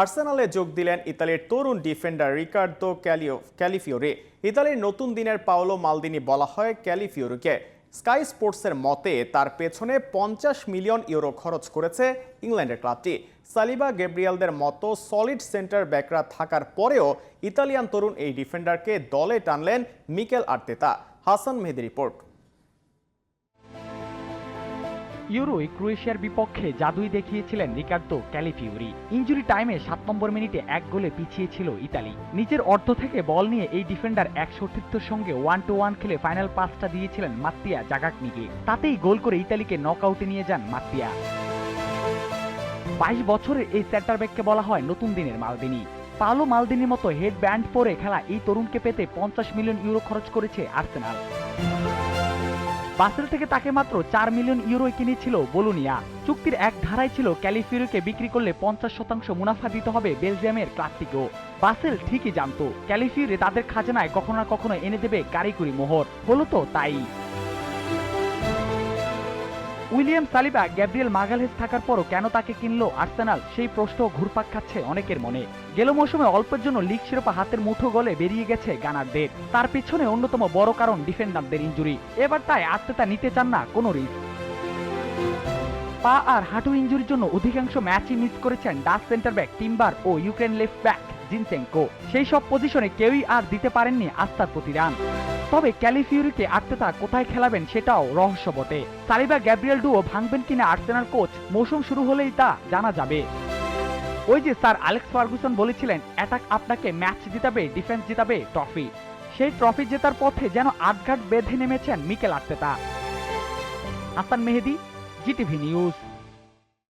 আর্সেনালে যোগ দিলেন ইতালির তরুণ ডিফেন্ডার রিকার্দো ক্যালিও ক্যালিফিওরি। ইতালির নতুন দিনের পাওলো মালদিনি বলা হয় ক্যালিফিওরিকে। স্কাই স্পোর্টসের মতে, তার পেছনে পঞ্চাশ মিলিয়ন ইউরো খরচ করেছে ইংল্যান্ডের ক্লাবটি। সালিবা গেব্রিয়ালদের মতো সলিড সেন্টার ব্যাকরা থাকার পরেও ইতালিয়ান তরুণ এই ডিফেন্ডারকে দলে টানলেন Mikel Arteta. Hasan Mehedi report. ইউরোয় ক্রোয়েশিয়ার বিপক্ষে জাদুই দেখিয়েছিলেন রিকার্দো ক্যালিফিউরি ইঞ্জুরি টাইমে সাত নম্বর মিনিটে এক গোলে পিছিয়ে ছিল ইতালি। নিচের অর্ধ থেকে বল নিয়ে এই ডিফেন্ডার এক সতীর্থর সঙ্গে ওয়ান টু ওয়ান খেলে ফাইনাল পাসটা দিয়েছিলেন মাত্তিয়া জাগাকনিকে। তাতেই গোল করে ইতালিকে নক আউটে নিয়ে যান মাত্তিয়া। বাইশ বছরের এই সেন্টার ব্যাককে বলা হয় নতুন দিনের মালদিনি। পালো মালদিনির মতো হেড ব্যান্ড পরে খেলা এই তরুণকে পেতে পঞ্চাশ মিলিয়ন ইউরো খরচ করেছে আর্সেনাল। বাসেল থেকে তাকে মাত্র চার মিলিয়ন ইউরোয় কিনেছিল বলুনিয়া। চুক্তির এক ধারায় ছিল ক্যালিফিউরিকে বিক্রি করলে পঞ্চাশ শতাংশ মুনাফা দিতে হবে বেলজিয়ামের ক্লাবটিকেও বাসেল ঠিকই জানতো ক্যালিফিউরে তাদের খাজনায় কখনো না কখনো এনে দেবে কারিকুরি মোহর। হলো তো তাই। উইলিয়াম সালিবা, গ্যাব্রিয়েল মাগালহেস থাকার পরও কেন তাকে কিনলো আর্সেনাল? সেই প্রশ্ন ঘুরপাক খাচ্ছে অনেকের মনে। গেল মৌসুমে অল্পের জন্য লিগ শিরোপা হাতের মুঠো গলে বেরিয়ে গেছে গানারদের। তার পিছনে অন্যতম বড় কারণ ডিফেন্ডারদের ইঞ্জুরি। এবার তাই আত্মেতা নিতে চান না, কোনো রিস্ক। পা আর হাঁটু ইঞ্জুরির জন্য অধিকাংশ ম্যাচই মিস করেছেন ডাচ সেন্টার ব্যাক, টিম্বার ও ইউক্রেন লেফট ব্যাক। জিনসেঙ্কো সেই সব পজিশনে কেউই আর দিতে পারেননি আস্থার প্রতি রান তবে ক্যালিফিউরিকে আর্তেতা কোথায় খেলাবেন সেটাও রহস্য বটে। সালিবা গ্যাব্রিয়েল ডুও ভাঙবেন কিনা আর্সেনাল কোচ, মৌসুম শুরু হলেই তা জানা যাবে। ওই যে স্যার আলেক্স ফার্গুসন বলেছিলেন, অ্যাটাক আপনাকে ম্যাচ জিতাবে, ডিফেন্স জিতাবে, ট্রফি। সেই ট্রফি জেতার পথে যেন আটঘাট বেঁধে নেমেছেন Mikel Arteta. Hasan Mehedi, GTV news.